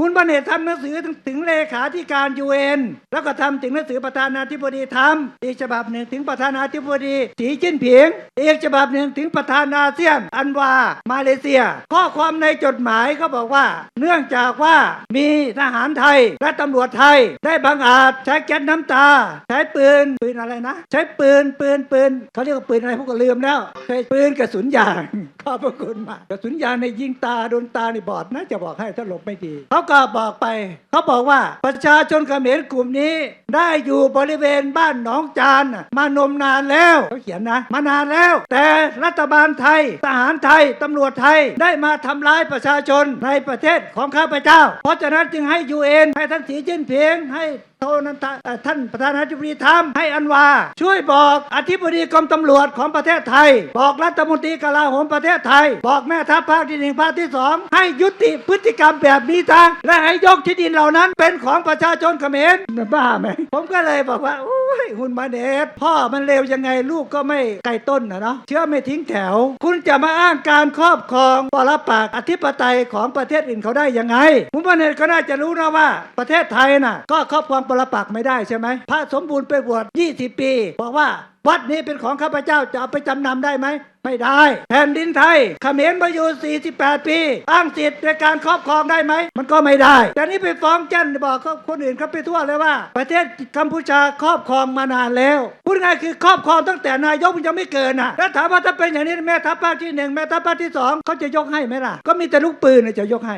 คุณบันเนตทำหนังสือถึงเลขาธิการยูเอ็นแล้วก็ทำถึงหนังสือประธานาธิบดีทำอีกฉบับหนึ่งถึงประธานาธิบดีสีจิ้นผิง อีกฉบับหนึ่งถึงประธานอาเซียน อันวา มาเลเซีย ข้อความในจดหมายเขาบอกว่า เนื่องจากว่ามีทหารไทยและตำรวจไทย ได้บังอาจใช้แก๊สน้ำตา ใช้ปืนปืนอะไรนะ ใช้ปืนปืนปืนเขาเรียกว่าปืนอะไรพวกก็ลืมแล้วใช้ปืนกระสุนยางขอบพระคุณมากกระสุนยางในยิงตาโดนตาในบอดนะจะบอกให้ถ้าหลบไม่ดีเขาก็บอกไป เขาบอกว่าประชาชนเขมรกลุ่มนี้ ได้อยู่บริเวณบ้านหนองจานมานมนานแล้วเขาเขียนนะ มานานแล้ว แต่รัฐบาลไทย ทหารไทยตำรวจไทยได้มาทำร้ายประชาชนในประเทศของข้าพเจ้า เพราะฉะนั้นจึงให้ยูเอ็นให้ท่านสีจิ้นผิงให้โทนันทะเอ่อท่านประธานาธิบดีทำให้อันวา ช่วยบอกอธิบดีกรมตำรวจของประเทศไทย บอกรัฐมนตรีกลาโหมประเทศไทย บอกแม่ทัพภาคที่หนึ่งภาคที่สองให้ยุติพฤติกรรมแบบนี้ทางและให้ยกที่ดินเหล่านั้น เป็นของประชาชนเขมรมันบ้าไหมผมก็เลยบอกว่าโอ้ยหุ่นมาเดชพ่อมันเลวยังไงลูกก็ไม่ไกลต้นนะเนาะเชื่อไม่ทิ้งแถว คุณจะมาอ้างการครอบครองปรปักอธิปไตยของประเทศอื่นเขาได้ยังไงคุณมาเดชก็น่าจะรู้นะว่าประเทศไทยน่ะก็ครอบครองปรปักไม่ได้ใช่ไหมพระสมบูรณ์ไปบวช20 ปี บอกว่า วัดนี้เป็นของข้าพเจ้าจะเอาไปจำนำได้ไหมไม่ได้ แผ่นดินไทยเขมรมาอยู่ 48 ปีอ้างสิทธิ์ในการครอบครองได้ไหม มันก็ไม่ได้แต่นี่ไปฟ้องเจ้นบอกคนอื่นเขาไปทั่วเลยว่า ประเทศกัมพูชาครอบครองมานานแล้ว พูดง่ายคือครอบครองตั้งแต่นายกมันยังไม่เกิดนะแล้วถามว่าถ้าเป็นอย่างนี้แม่ทัพภาคที่หนึ่งแม่ทัพภาคที่สองเขาจะยกให้ไหมล่ะ ก็มีแต่ลูกปืนจะยกให้